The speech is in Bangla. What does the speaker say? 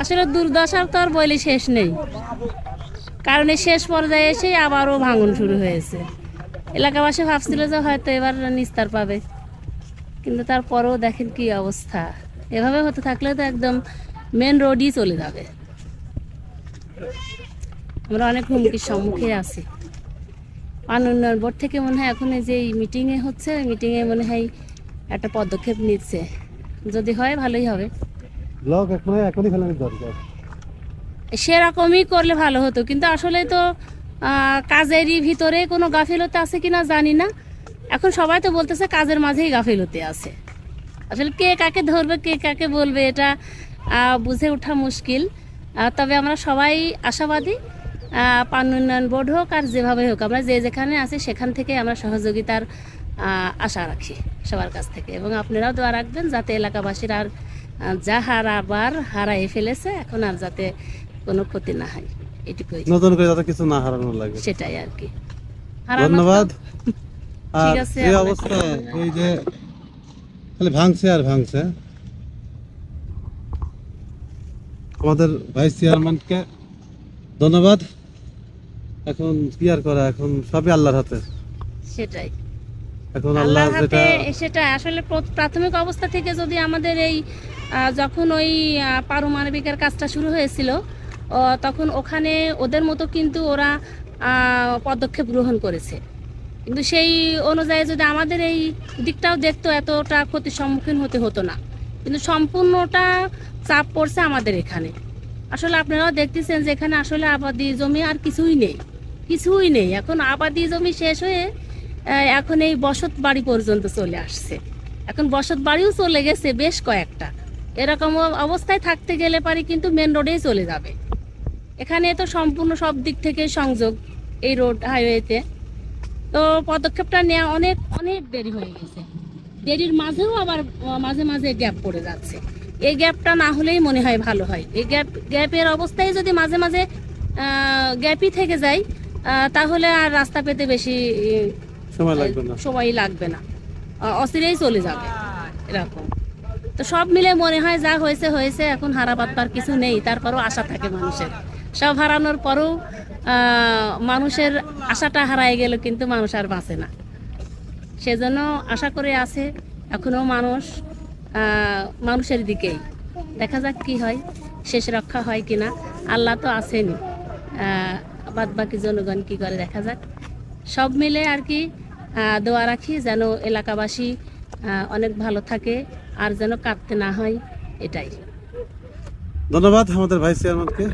আসলে দুর্দশার তো আর বলে শেষ নেই। কারণ এই শেষ পর্যায়ে এসে আবারও ভাঙন শুরু হয়েছে। এলাকাবাসী ভাবছিল যে হয়তো এবার নিস্তার পাবে। কিন্তু তারপরেও দেখেন কি অবস্থা। এভাবে হতে থাকলে তো একদম মেন রোডই চলে যাবে। আমরা অনেক হুমকির সম্মুখে আছি। উন্নয়ন বোর্ড থেকে মনে হয় এখন এই যে মিটিংয়ে হচ্ছে মিটিংয়ে মনে হয় একটা পদক্ষেপ নিচ্ছে। যদি হয় ভালোই হবে। ফেলানোর দরকার। সেরকমই করলে ভালো হতো, কিন্তু আসলে তো কাজেরই ভিতরে কোনো গাফিলতি আছে কিনা জানি না। এখন সবাই তো বলতেছে কাজের মাঝেই গাফিলতি আছে। আসলে কে কাকে ধরবে, কে কাকে বলবে এটা বুঝে ওঠা মুশকিল। তবে আমরা সবাই আশাবাদী পান উন্নয়ন বোর্ড হোক আর যেভাবে হোক, আমরা যে যেখানে আছি সেখান থেকে আমরা সহযোগিতার আশা রাখি সবার কাছ থেকে। এবং আপনারাও দোয়া রাখবেন যাতে এলাকাবাসীর আর যা হারাবার হারাই ফেলেছে এখন আর যাতে কোনো ক্ষতি না হয় এটুকুই। নতুন করে যাতে কিছু না হারানো লাগে। সেটাই আর কি। ধন্যবাদ। আর ঠিক আছে, এই অবস্থা এই যে খালি ভাঙছে আর ভাঙছে। আমাদের ভাইস চেয়ারম্যানকে ধন্যবাদ। এখন কি আর করা এখন সবই আল্লাহর হাতে। সেটাই। এখন আল্লাহ যেটা সেটা আসলে প্রাথমিক অবস্থা থেকে যদি আমাদের এই যখন ওই পারমাণবিকের কাজটা শুরু হয়েছিল তখন ওখানে ওদের মতো কিন্তু ওরা পদক্ষেপ গ্রহণ করেছে। কিন্তু সেই অনুযায়ী যদি আমাদের এই দিকটাও দেখতো এতটা ক্ষতির সম্মুখীন হতে হতো না। কিন্তু সম্পূর্ণটা চাপ পড়ছে আমাদের এখানে। আসলে আপনারাও দেখতেছেন যে এখানে আসলে আবাদি জমি আর কিছুই নেই। কিছুই নেই। এখন আবাদি জমি শেষ হয়ে এখন এই বসত বাড়ি পর্যন্ত চলে আসছে। এখন বসত বাড়িও চলে গেছে বেশ কয়েকটা। এরকম অবস্থায় থাকতে গেলে পারি কিন্তু মেন রোডেই চলে যাবে। এখানে তো সম্পূর্ণ সব দিক থেকে সংযোগ এই রোড হাইওয়েতে তো। পদক্ষেপটা নেওয়া অনেক অনেক দেরি হয়ে গেছে। দেরির মাঝেও আবার মাঝে মাঝে গ্যাপ পড়ে যাচ্ছে। এই গ্যাপটা না হলেই মনে হয় ভালো হয়। এই গ্যাপ গ্যাপের অবস্থায় যদি মাঝে মাঝে গ্যাপই থেকে যায় তাহলে আর রাস্তা পেতে বেশি সময় লাগবে না। লাগবে না। চলে যাবে। এরকম। তো সব মিলে মনে হয় যা হয়েছে হয়েছে, এখন কিছু নেই। আশা থাকে মানুষের। সব হারানোর পরেও মানুষের আশাটা হারায় গেল, কিন্তু মানুষ আর বাঁচে না। সেজন্য আশা করে আছে, এখনও মানুষ মানুষের দিকেই। দেখা যাক কি হয়, শেষ রক্ষা হয় কিনা। আল্লাহ তো আছেনই। বাদ বাকি জনগণ কি করে, দেখা যাক। সব মিলে আর কি দোয়া রাখি যেন এলাকাবাসী অনেক ভালো থাকে আর যেন কাঁদতে না হয়, এটাই। ধন্যবাদ আমাদের ভাইস চেয়ারম্যানকে।